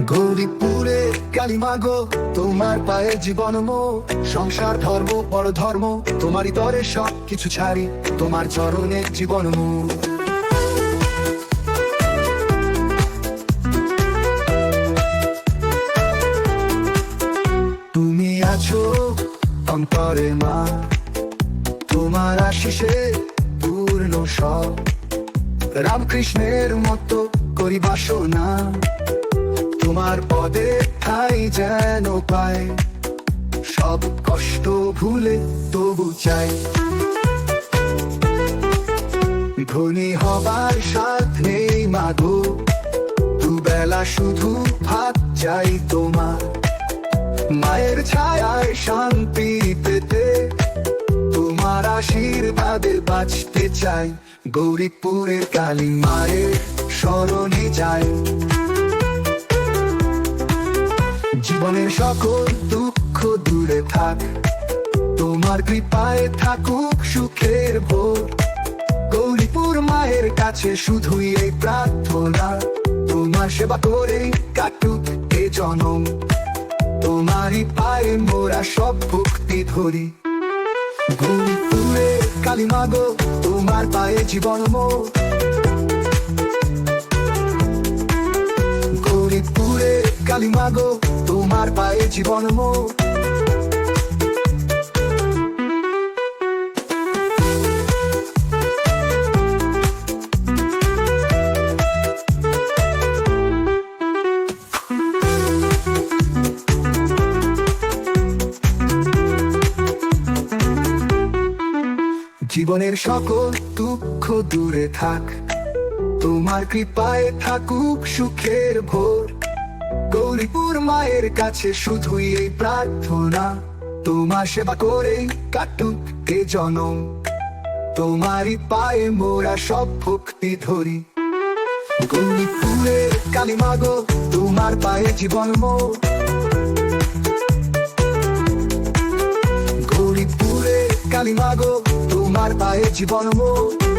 গৌরীপুরে কালিমাগো তোমার পায়ে জীবন মো। সংসার, ধর্ম পর ধর্ম, তোমারই তরে সব কিছু ছাড়ি, তোমার চরণে জীবন মো। তুমি আছো অন্তরে মা, তোমার আশিসে পূর্ণ সব। রামকৃষ্ণের মতো করি বাসনা তোমার পদে ঠাই যেন পায় সব কষ্ট ভুলে তবু চাই। ধনী হবার সাথ নেই মাগো। দুবেলা শুধু ভাত চাই তোমার। মায়ের ছায়ায় শান্তি পেতে তোমার আশীর্বাদে বাঁচতে চাই। গৌরীপুরের কালী মায়ের স্মরণে যায় জীবনের সকল দুঃখ দূরে থাক। তোমার কৃপায় থাকুক সুখের ভোর। গৌরীপুর মায়ের কাছে শুধুই এই প্রার্থনা। তোমার সেবা করে কাটুক এ জনম। তোমারই পায়ে মোরা সব ভক্তি ধরি। গৌরীপুরে কালী মাগো তোমার পায়ে জীবন মোর। গৌরীপুরে কালী মাগো তোমার পায়ে জীবন মোর জীবনের সকল দুঃখ দূরে থাক। তোমার কৃপায় থাকুক সুখের ভোর। গৌরীপুর মায়ের কাছে শুধুই এই প্রার্থনা। তোমার সেবা করে কাটুক এ জনম। তোমারই পায়ে মোরা সব ভক্তি ধরি। গৌরীপুরের কালী মাগো তোমার পায়ে জীবন মোর। গৌরীপুরে কালী মাগো তোমার পায়ে জীবন মোর।